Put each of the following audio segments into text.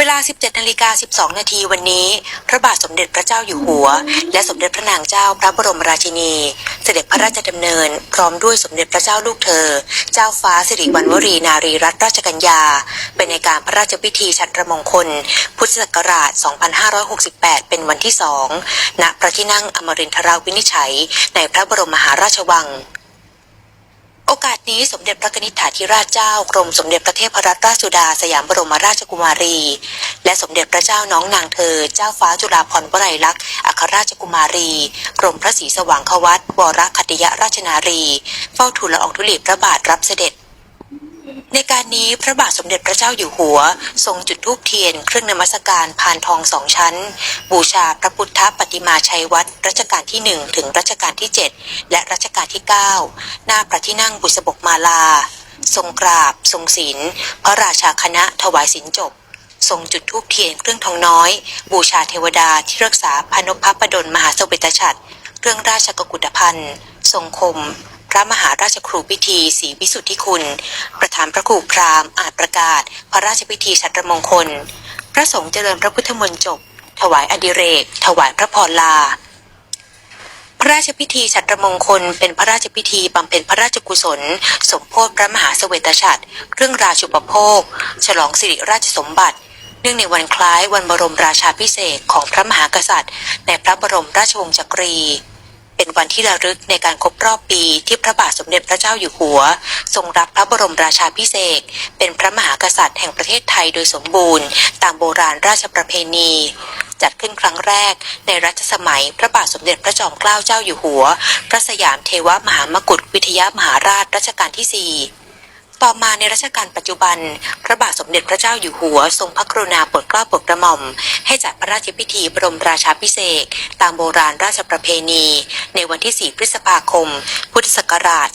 เวลา 17นาฬิกา12 นาทีวันนี้ พระบาทสมเด็จพระเจ้าอยู่หัว และสมเด็จพระนางเจ้าพระบรมราชินี เสด็จพระราชดำเนิน พร้อมด้วยสมเด็จพระเจ้าลูกเธอ เจ้าฟ้าสิริวัณวรีนารีรัตนราชกัญญา เป็นในการพระราชพิธีชัตรมงคล พุทธศักราช 2568 เป็นวันที่สองณพระที่นั่งอมรินทราวินิจฉัย ในพระบรมมหาราชวัง โอกาสนี้สมเด็จพระนิษฐาธิราชเจ้ากรมสมเด็จพระเทพรัตนราชสุดาสยามบรมราชกุมารี และสมเด็จพระเจ้าน้องนางเธอ เจ้าฟ้าจุฬาภรณ์วลัยลักษณ์อัครราชกุมารีกรมพระศรีสว่างควัตวรคัตยราชนารี เฝ้าทูลละอองธุลีพระบาทรับเสด็จ ในการนี้พระบาทสมเด็จพระเจ้าอยู่หัว ทรงจุดธูปเทียนเครื่องนมัสการพานทองสองชั้น บูชาพระพุทธปฏิมาชัยวัดรัชกาลที่หนึ่งถึงรัชกาลที่7และรัชกาลที่9หน้าพระที่นั่งบุษบกมาลา ทรงกราบ ทรงศีลพระราชาคณะถวายศีลจบทรงจุดธูปเทียนเครื่องทองน้อย บูชาเทวดาที่รักษาพานพพระดลมหาสเวตฉัตรเครื่องราชกกุฏภัณฑ์ทรงคม พระมหาราชครูพิธีศรีวิสุทธิคุณ ประธานพระครูพราหมณ์อาจประกาศ พระราชพิธีชัตรมงคล พระสงฆ์เจริญพระพุทธมนต์จบ ถวายอดิเรก ถวายพระพรลา พระราชพิธีชัตรมงคล เป็นพระราชพิธีบำเพ็ญพระราชกุศล สมโพธิพระมหาเสวตฉัตรเครื่องราชุปโภค ฉลองสิริราชสมบัติเนื่องในวันคล้ายวันบรมราชาพิเศษของพระมหากษัตริย์ ในพระบรมราชวงศ์จักรี เป็นวันที่ระลึกในการครบรอบปีที่พระบาทสมเด็จพระเจ้าอยู่หัว ทรงรับพระบรมราชาพิเศษเป็นพระมหากษัตริย์แห่งประเทศไทยโดยสมบูรณ์ ตามโบราณราชประเพณี จัดขึ้นครั้งแรกในรัชสมัยพระบาทสมเด็จพระจอมเกล้าเจ้าอยู่หัว พระสยามเทวมหามกุฏวิทยามหาราชรัชกาลที่สี่ ต่อมาในรัชกาลปัจจุบัน พระบาทสมเด็จพระเจ้าอยู่หัว ทรงพระกรุณาโปรดเกล้าโปรดกระหม่อม ให้จัดพระราชพิธีบรมราชาพิเศษตามโบราณราชประเพณี ในวันที่ 4 พฤษภาคม พุทธศักราช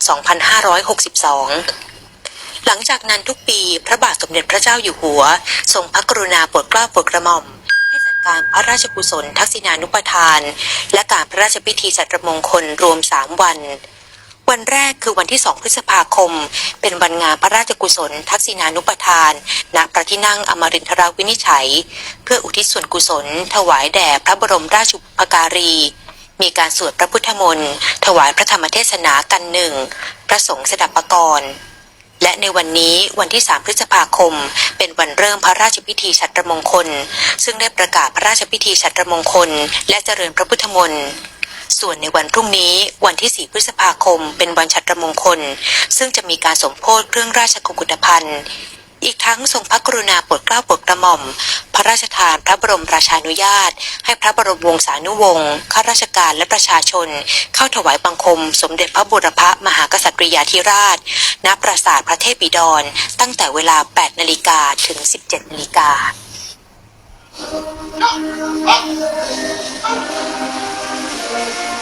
2562หลังจากนั้นทุกปีพระบาทสมเด็จพระเจ้าอยู่หัว ทรงพระกรุณาโปรดเกล้าโปรดกระหม่อม ให้จัดการพระราชกุศลทักษิณานุปทาน และการพระราชพิธีจัตรมงคลรวม 3 วัน วันแรกคือวันที่ 2 พฤษภาคม เป็นวันงานพระราชกุศล ทักษิณานุปทาน ณ พระที่นั่งอมรินทราวินิจฉัย เพื่ออุทิศส่วนกุศล ถวายแด่พระบรมราชุปการี มีการสวดพระพุทธมนต์ ถวายพระธรรมเทศนากันหนึ่ง พระสงฆ์สดับปกรณ์และในวันนี้วันที่ 3 พฤษภาคม เป็นวันเริ่มพระราชพิธีฉัตรมงคล ซึ่งได้ประกาศพระราชพิธีฉัตรมงคล และเจริญพระพุทธมนต์ ส่วนในวันพรุ่งนี้วันที่ 4 พฤษภาคม เป็นวันฉัตรมงคล ซึ่งจะมีการสมโพธิเครื่องราชกุฏภัณฑ์อีกทั้งทรงพระกรุณาโปรดเกล้าโปรดกระหม่อม พระราชทานพระบรมราชานุญาต ให้พระบรมวงศานุวงศ์ข้าราชการและประชาชน เข้าถวายบังคม สมเด็จพระบุรพมหากษัตริยาธิราช ณ ปราสาทพระเทพบิดร ตั้งแต่เวลา 8 นาฬิกาถึง 17 นาฬิกา เ